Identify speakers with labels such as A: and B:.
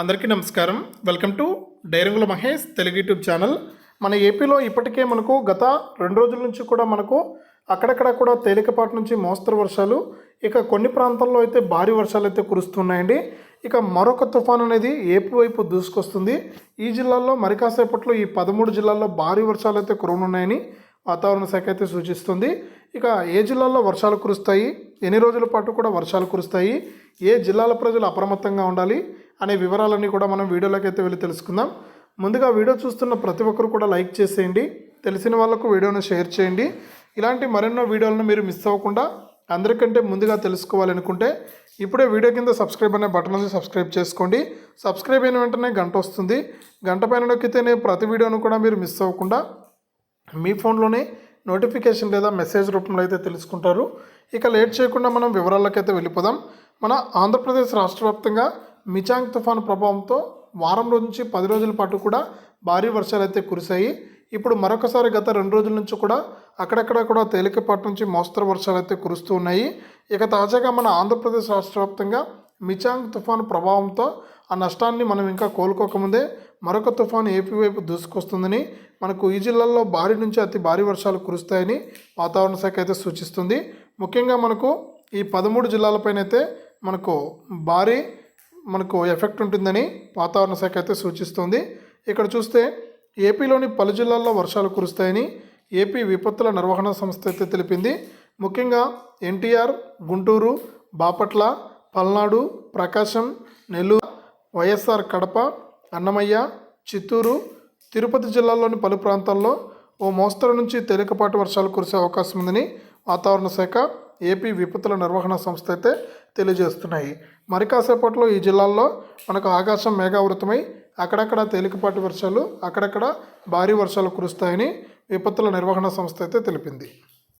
A: అందరికీ నమస్కారం. Welcome to డైరంగుల మహేష్ తెలుగు యూట్యూబ్ ఛానల్. మన ఏపీలో ఇప్పటికే మనకు గత రెండు రోజుల నుంచి కూడా మనకు అక్కడక్కడ కూడా తేలికపాటి నుంచి మోస్తరు వర్షాలు ఇక కొన్ని ప్రాంతాల్లో అయితే భారీ వర్షాలు అయితే కురుస్తున్నాయండి. ఇక మరొక తుఫాన్ అనేది ఏపీ వైపు దూసుకొస్తుంది. ఈ జిల్లాల్లో మరి కాసేపట్లో ఈ పదమూడు జిల్లాల్లో భారీ వర్షాలు అయితే కురవనున్నాయని వాతావరణ శాఖ అయితే సూచిస్తుంది. ఇక ఏ జిల్లాల్లో వర్షాలు కురుస్తాయి? ఎన్ని రోజుల పాటు కూడా వర్షాలు కురుస్తాయి? ఏ జిల్లాల ప్రజలు అప్రమత్తంగా ఉండాలి? అనే వివరాలన్నీ కూడా మనం వీడియోలోకి అయితే వెళ్ళి తెలుసుకుందాం. ముందుగా వీడియో చూస్తున్న ప్రతి ఒక్కరు కూడా లైక్ చేసేయండి. తెలిసిన వాళ్ళకు వీడియోను షేర్ చేయండి. ఇలాంటి మరెన్నో వీడియోలను మీరు మిస్ అవ్వకుండా అందరికంటే ముందుగా తెలుసుకోవాలనుకుంటే ఇప్పుడే వీడియో కింద సబ్స్క్రైబ్ అనే బటన్ ఉంది సబ్స్క్రైబ్ చేసుకోండి. సబ్స్క్రైబ్ అయిన వెంటనే గంట వస్తుంది. గంట పైన నొక్కితేనే ప్రతి వీడియోను కూడా మీరు మిస్ అవ్వకుండా మీ ఫోన్లోనే నోటిఫికేషన్ లేదా మెసేజ్ రూపంలో అయితే తెలుసుకుంటారు. ఇక లేట్ చేయకుండా మనం వివరాల్లోకి అయితే వెళ్ళిపోదాం. మన ఆంధ్రప్రదేశ్ రాష్ట్ర వ్యాప్తంగా మిచాంగ్ తుఫాను ప్రభావంతో వారం రోజు నుంచి పది రోజుల పాటు కూడా భారీ వర్షాలు అయితే కురిశాయి. ఇప్పుడు మరొకసారి గత రెండు రోజుల నుంచి కూడా అక్కడక్కడ కూడా తేలికపాటి నుంచి మోస్తరు వర్షాలు అయితే కురుస్తూ ఉన్నాయి. ఇక తాజాగా మన ఆంధ్రప్రదేశ్ రాష్ట్ర వ్యాప్తంగా మిచాంగ్ తుఫాను ప్రభావంతో ఆ నష్టాన్ని మనం ఇంకా కోలుకోకముందే మరొక తుఫాను ఏపీ వైపు దూసుకొస్తుందని మనకు ఈ జిల్లాల్లో భారీ నుంచి అతి భారీ వర్షాలు కురుస్తాయని వాతావరణ శాఖ అయితే సూచిస్తుంది. ముఖ్యంగా మనకు ఈ పదమూడు జిల్లాలపైన అయితే మనకు భారీ మనకు ఎఫెక్ట్ ఉంటుందని వాతావరణ శాఖ అయితే సూచిస్తుంది. ఇక్కడ చూస్తే ఏపీలోని పలు జిల్లాల్లో వర్షాలు కురుస్తాయని ఏపీ విపత్తుల నిర్వహణ సంస్థ అయితే తెలిపింది. ముఖ్యంగా ఎన్టీఆర్ గుంటూరు బాపట్ల పల్నాడు ప్రకాశం నెల్లూరు వైఎస్ఆర్ కడప అన్నమయ్య చిత్తూరు తిరుపతి జిల్లాల్లోని పలు ప్రాంతాల్లో ఓ మోస్తరు నుంచి తేలికపాటి వర్షాలు కురిసే అవకాశం ఉందని వాతావరణ శాఖ ఏపీ విపత్తుల నిర్వహణ సంస్థ అయితే తెలియజేస్తున్నాయి. మరి కాసేపట్లో ఈ జిల్లాల్లో మనకు ఆకాశం మేఘావృతమై అక్కడక్కడ తేలికపాటి వర్షాలు అక్కడక్కడ భారీ వర్షాలు కురుస్తాయని విపత్తుల నిర్వహణ సంస్థ అయితే తెలిపింది.